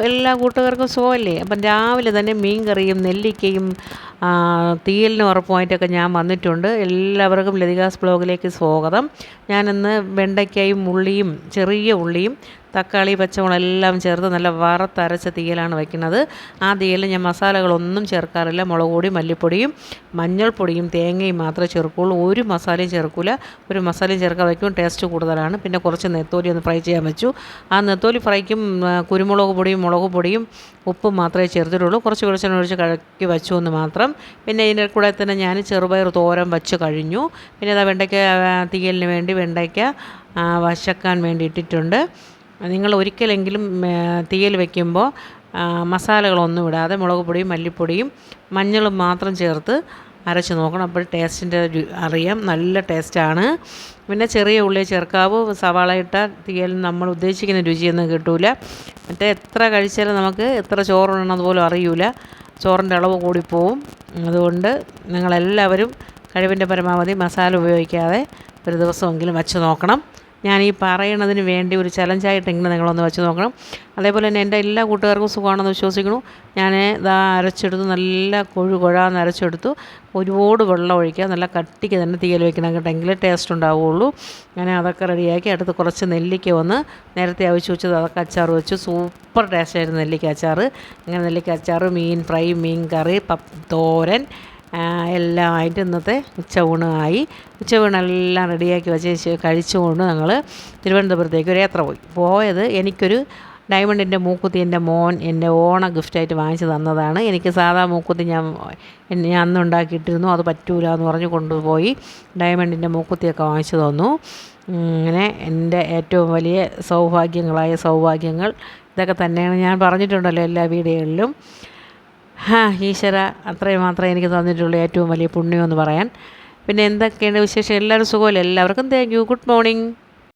എല്ലാ കൂട്ടുകാർക്കും സുഖമല്ലേ? അപ്പം രാവിലെ തന്നെ മീൻ കറിയും നെല്ലിക്കയും തീയലിന് ഉറപ്പുമായിട്ടൊക്കെ ഞാൻ വന്നിട്ടുണ്ട്. എല്ലാവർക്കും ലതികാസ് ബ്ലോഗിലേക്ക് സ്വാഗതം. ഞാനിന്ന് വെണ്ടയ്ക്കയും ഉള്ളിയും ചെറിയ ഉള്ളിയും തക്കാളി പച്ചമുളക് എല്ലാം ചേർത്ത് നല്ല വറുത്തരച്ച തീയലാണ് വയ്ക്കുന്നത് ആ തീയലിൽ ഞാൻ മസാലകളൊന്നും ചേർക്കാറില്ല. മുളക് പൊടി മല്ലിപ്പൊടിയും മഞ്ഞൾപ്പൊടിയും തേങ്ങയും മാത്രമേ ചേർക്കുള്ളൂ. ഒരു മസാലയും ചേർക്കില്ല ഒരു മസാലയും ചേർക്കാൻ വയ്ക്കും. ടേസ്റ്റ് കൂടുതലാണ്. പിന്നെ കുറച്ച് നെത്തോലി ഒന്ന് ഫ്രൈ ചെയ്യാൻ വെച്ചു. ആ നെത്തോലി ഫ്രൈക്കും കുരുമുളക് പൊടിയും മുളക് പൊടിയും ഉപ്പും മാത്രമേ ചേർത്തിട്ടുള്ളൂ. കുറച്ച് വെളിച്ചെണ്ണ കഴക്കി വെച്ചു എന്ന് മാത്രം. പിന്നെ ഇതിന്റെ കൂടെ തന്നെ ഞാൻ ചെറുപയർ തോരൻ വെച്ച് കഴിഞ്ഞു. പിന്നെ അതാ വെണ്ടയ്ക്ക തീയലിന് വേണ്ടി വെണ്ടയ്ക്ക വശക്കാൻ വേണ്ടി ഇട്ടിട്ടുണ്ട്. നിങ്ങൾ ഒരിക്കലെങ്കിലും തീയൽ വയ്ക്കുമ്പോൾ മസാലകളൊന്നും ഇടാതെ മുളക് പൊടിയും മല്ലിപ്പൊടിയും മഞ്ഞളും മാത്രം ചേർത്ത് അരച്ച് നോക്കണം. അപ്പോൾ ടേസ്റ്റിന്റെ അറിയാം. നല്ല ടേസ്റ്റാണ്. പിന്നെ ചെറിയ ഉള്ളി ചേർക്കാവൂ സവാള ഇട്ട തീയൽ നമ്മൾ ഉദ്ദേശിക്കുന്ന രുചിയൊന്നും കിട്ടില്ല മറ്റേ എത്ര കഴിച്ചാലും നമുക്ക് എത്ര ചോറുണ്ടെന്നത് പോലും അറിയില്ല ചോറിന്റെ അളവ് കൂടിപ്പോവും. അതുകൊണ്ട് നിങ്ങളെല്ലാവരും കഴിവിന്റെ പരമാവധി മസാല ഉപയോഗിക്കാതെ ഒരു ദിവസമെങ്കിലും വച്ച് നോക്കണം. ഞാൻ ഈ പറയണതിന് വേണ്ടി ഒരു ചലഞ്ചായിട്ടെങ്കിലും നിങ്ങളൊന്ന് വെച്ച് നോക്കണം. അതേപോലെ തന്നെ എന്റെ എല്ലാ കൂട്ടുകാർക്കും സുഖമാണെന്ന് വിശ്വസിക്കുന്നു. ഞാൻ ഇതാ അരച്ചെടുത്ത് നല്ല കൊഴു കൊഴാന്ന് അരച്ചെടുത്തു. ഒരുപാട് വെള്ളം ഒഴിക്കുക നല്ല കട്ടിക്ക് തന്നെ തീയൽ വെക്കണം കേട്ടെങ്കിൽ ടേസ്റ്റ് ഉണ്ടാവുകയുള്ളൂ ഞാൻ അതൊക്കെ റെഡിയാക്കി അടുത്ത് കുറച്ച് നെല്ലിക്ക വന്ന് നേരത്തെ അവിച്ച് വെച്ചത് അതൊക്കെ അച്ചാർ വെച്ചു. സൂപ്പർ ടേസ്റ്റായിരുന്നു നെല്ലിക്ക അച്ചാർ അങ്ങനെ നെല്ലിക്ക അച്ചാർ മീൻ ഫ്രൈ മീൻ കറി പപ്പ് തോരൻ എല്ലാം ആയിട്ട് ഇന്നത്തെ ഉച്ചയൂണായി ഉച്ചയൂണെല്ലാം റെഡിയാക്കി വെച്ച് കഴിച്ചുകൊണ്ട് ഞങ്ങൾ തിരുവനന്തപുരത്തേക്ക് ഒരു യാത്ര പോയി. പോയത് എനിക്കൊരു ഡയമണ്ടിന്റെ മൂക്കുത്തി എന്റെ മോൻ എന്റെ ഓണ ഗിഫ്റ്റായിട്ട് വാങ്ങിച്ചു തന്നതാണ്. എനിക്ക് സാധാ മൂക്കുത്തി ഞാൻ ഞാൻ അന്ന് ഉണ്ടാക്കിയിട്ടിരുന്നു. അത് പറ്റൂല എന്ന് പറഞ്ഞ് കൊണ്ടുപോയി ഡയമണ്ടിന്റെ മൂക്കുത്തിയൊക്കെ വാങ്ങിച്ചു തന്നു. അങ്ങനെ എന്റെ ഏറ്റവും വലിയ സൗഭാഗ്യങ്ങളായ സൗഭാഗ്യങ്ങൾ ഇതൊക്കെ തന്നെയാണ് ഞാൻ പറഞ്ഞിട്ടുണ്ടല്ലോ എല്ലാ വീഡിയോകളിലും. ഹാ ഈശ്വര അത്രയും മാത്രമേ എനിക്ക് തന്നിട്ടുള്ളൂ ഏറ്റവും വലിയ പുണ്യം എന്ന് പറയാൻ. പിന്നെ എന്തൊക്കെയാണ് വിശേഷം? എല്ലാവരും സുഖമല്ലേ? എല്ലാവർക്കും താങ്ക് യു ഗുഡ് മോർണിംഗ്